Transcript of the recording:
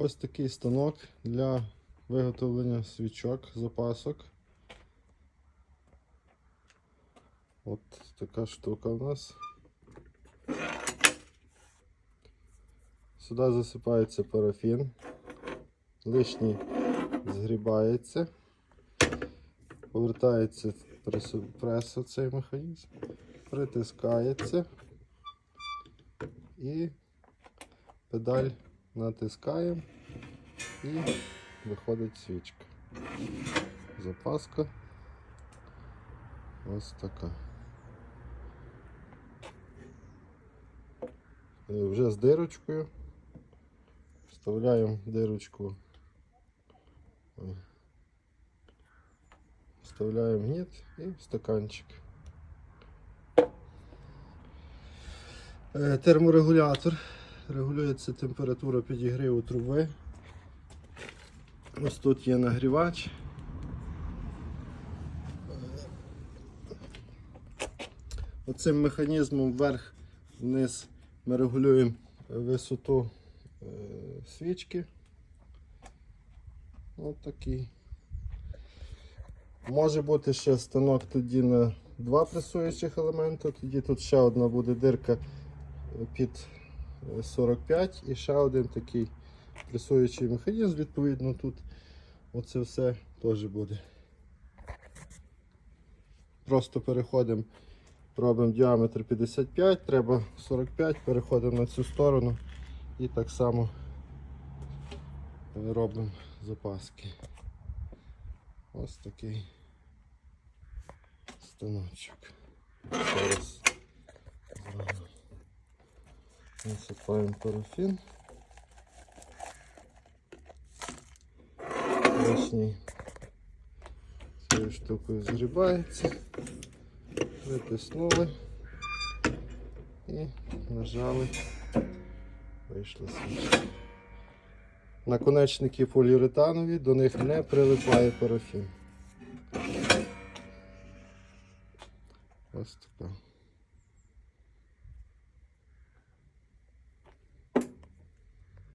Ось такий станок для виготовлення свічок, запасок. От така штука у нас. Сюди засипається парафін. Лишній згрібається. Повертається пресу- прес цей механізм, притискається і педаль натискаємо і виходить свічка. Запаска. Ось така. Е, Вже з дирочкою. Вставляємо дирочку. Вставляємо гніт і стаканчик. Е, Терморегулятор. Регулюється температура підігріву труби. Ось тут є нагрівач. Оцим механізмом вверх-вниз ми регулюємо висоту е, свічки. Ось такий. Може бути ще станок тоді на два пресуючих елементи, тоді тут ще одна буде дирка е, під 45 і ще один такий пресуючий механізм, відповідно тут оце все теж буде. Просто переходимо, робимо діаметр 55, треба 45, переходимо на цю сторону і так само робимо запаски. Ось такий станочок. Зараз насипаємо парафін. Лишній цією штукою згрібається. Витиснули і нажали. Вийшла свічка. Наконечники поліуретанові, до них не прилипає парафін. Ось така.